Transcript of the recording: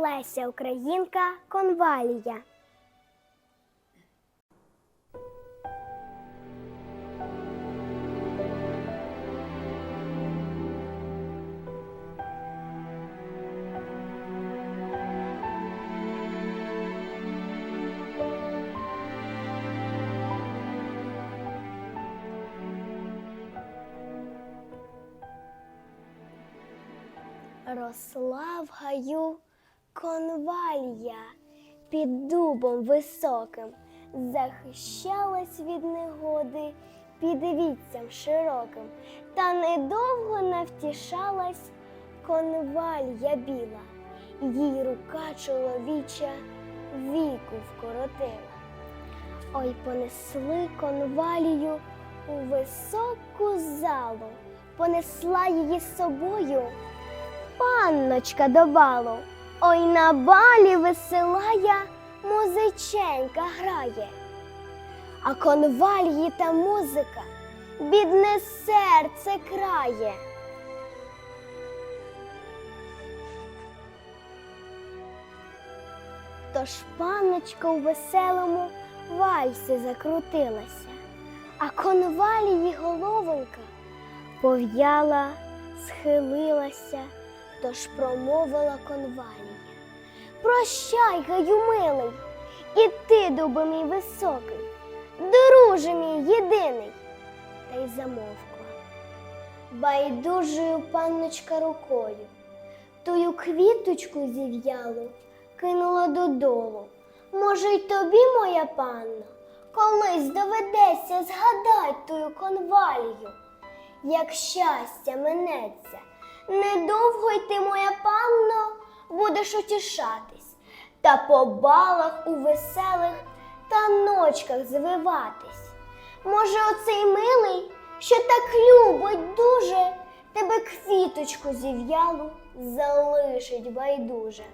Леся Українка Конвалія. Росла в гаю конвалія під дубом високим, захищалась від негоди під віцям широким, та недовго навтішалась конвалія біла, їй рука чоловіча віку вкоротила. Ой, понесли конвалію у високу залу, понесла її з собою панночка до балу. Ой на балі веселая музиченька грає, а конвалії та музика бідне серце крає. Тож панночка у веселому вальсі закрутилася, а конвалії головонька пов'яла, схилилася, тож промовила конвалія. Прощай, гаю милий, і ти, дубо мій високий, друже мій єдиний, та й замовкла. Байдужою панночка рукою, тую квіточку зів'ялу кинула додолу. Може, й тобі, моя панно, колись доведеться згадать тую конвалію. Як щастя минеться, недовго й ти, моя панно, будеш утішатись, та по балах у веселих таночках звиватись. Може, оцей милий, що так любить дуже, тебе квіточку зів'ялу залишить байдуже.